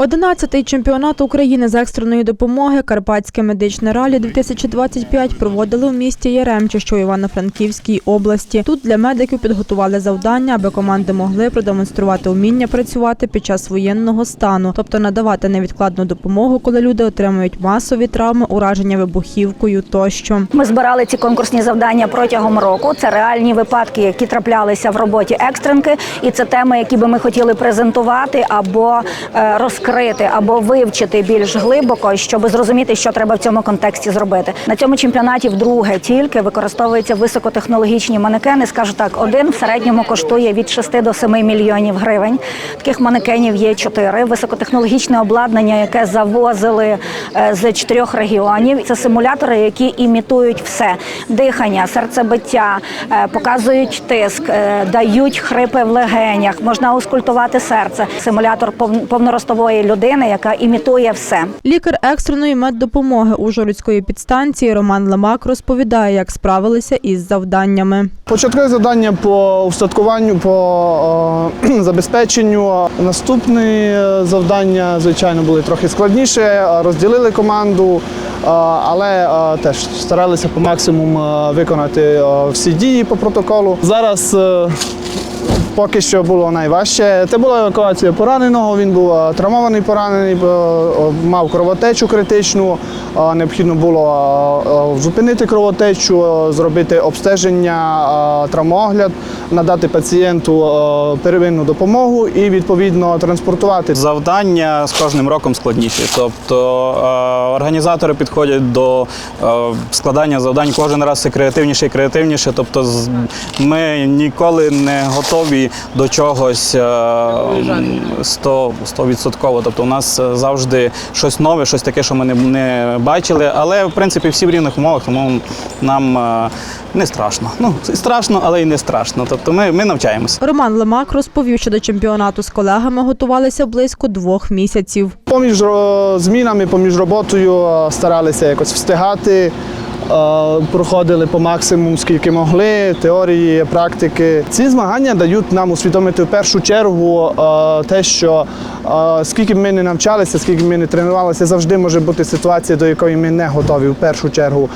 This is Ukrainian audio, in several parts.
Одинадцятий чемпіонат України з екстреної допомоги Карпатське медичне ралі 2025 проводили у місті Яремче, що у Івано-Франківській області. Тут для медиків підготували завдання, аби команди могли продемонструвати вміння працювати під час воєнного стану, тобто надавати невідкладну допомогу, коли люди отримують масові травми, ураження вибухівкою тощо. Ми збирали ці конкурсні завдання протягом року. Це реальні випадки, які траплялися в роботі екстренки, і це теми, які би ми хотіли презентувати або е, розкрити, або вивчити більш глибоко, щоб зрозуміти, що треба в цьому контексті зробити. На цьому чемпіонаті вдруге тільки використовуються високотехнологічні манекени. Скажу так, один в середньому коштує від 6 до 7 мільйонів гривень. Таких манекенів є чотири. Високотехнологічне обладнання, яке завозили е, з чотирьох регіонів. Це симулятори, які імітують все: дихання, серцебиття, е, показують тиск, е, дають хрипи в легенях. Можна аускультувати серце. Симулятор пов- повноростової людини, яка імітує все. Лікар екстреної меддопомоги Ужгородської підстанції Роман Лемак розповідає, як справилися із завданнями. Початкове завдання по устаткуванню, по е, забезпеченню. Наступне е, завдання, звичайно, були трохи складніше. Розділили команду, е, але теж старалися по максимуму виконати всі дії по протоколу. Зараз Поки що було найважче. Це була евакуація пораненого. Він був е, травмований, поранений, мав кровотечу критичну. Необхідно було е, е, зупинити кровотечу, зробити обстеження, травмогляд, надати пацієнту первинну допомогу і відповідно транспортувати. Завдання з кожним роком складніші. Тобто організатори підходять до складання завдань кожен раз все креативніше і креативніше. Тобто ми ніколи не готові до чогось е, 100%. 100%. Тобто у нас е, завжди щось нове, щось таке, що ми не, не бачили. Але в принципі всі в рівних умовах, тому нам е, не страшно. Ну, страшно, але й не страшно. Тобто ми, ми навчаємося. Роман Лемак розповів, що до чемпіонату з колегами готувалися близько двох місяців. Поміж змінами, поміж роботою старалися якось встигати. Е, Проходили по максимуму, скільки могли, теорії, практики. Ці змагання дають нам усвідомити в першу чергу е, те, що е, скільки б ми не навчалися, скільки б ми не тренувалися, завжди може бути ситуація, до якої ми не готові в першу чергу.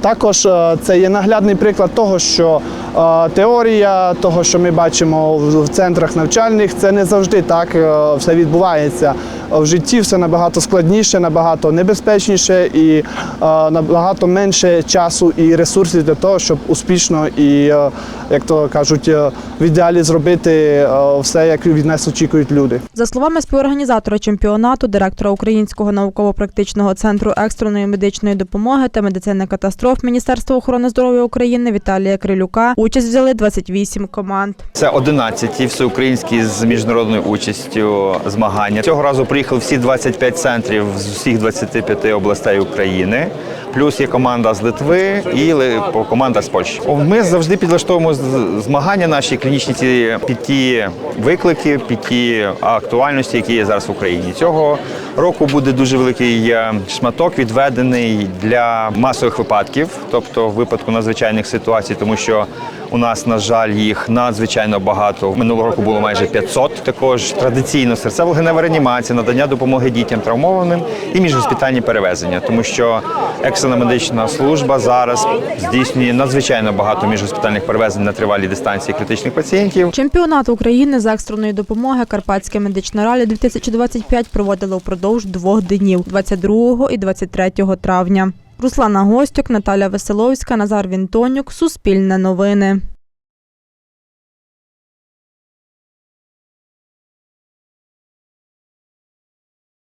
Також це є наглядний приклад того, що теорія того, що ми бачимо в центрах навчальних, це не завжди так все відбувається. В житті все набагато складніше, набагато небезпечніше і набагато менше часу і ресурсів для того, щоб успішно і, е, як то кажуть, е, в ідеалі зробити е, все, як від нас очікують люди. За словами співорганізатора чемпіонату, директора Українського науково-практичного центру екстреної медичної допомоги та медицини катастроф Міністерства охорони здоров'я України Віталія Крилюка, участь взяли 28 команд. Це 11-ті всеукраїнські з міжнародною участю змагання. Цього разу приїхали всі 25 центрів з усіх 25 областей України. Плюс є команда з Литви і команда з Польщі. Ми завжди підлаштовуємо змагання наші клінічні ці під ті виклики, під ті актуальності, які є зараз в Україні. Цього року буде дуже великий е, шматок відведений для масових випадків, тобто в випадку надзвичайних ситуацій, тому що у нас, на жаль, їх надзвичайно багато. Минулого року було майже 500. Також традиційно серцево-легенева реанімація, надання допомоги дітям травмованим і міжгоспітальні перевезення, тому що екстрена медична служба зараз здійснює надзвичайно багато міжгоспітальних перевезень на тривалій дистанції критичних пацієнтів. Чемпіонат України з екстреної допомоги Карпатське медичне ралі 2025 проводили упродовж двох днів 22 і 23 травня. Руслана Гостюк, Наталя Веселовська, Назар Вінтонюк. Суспільне новини.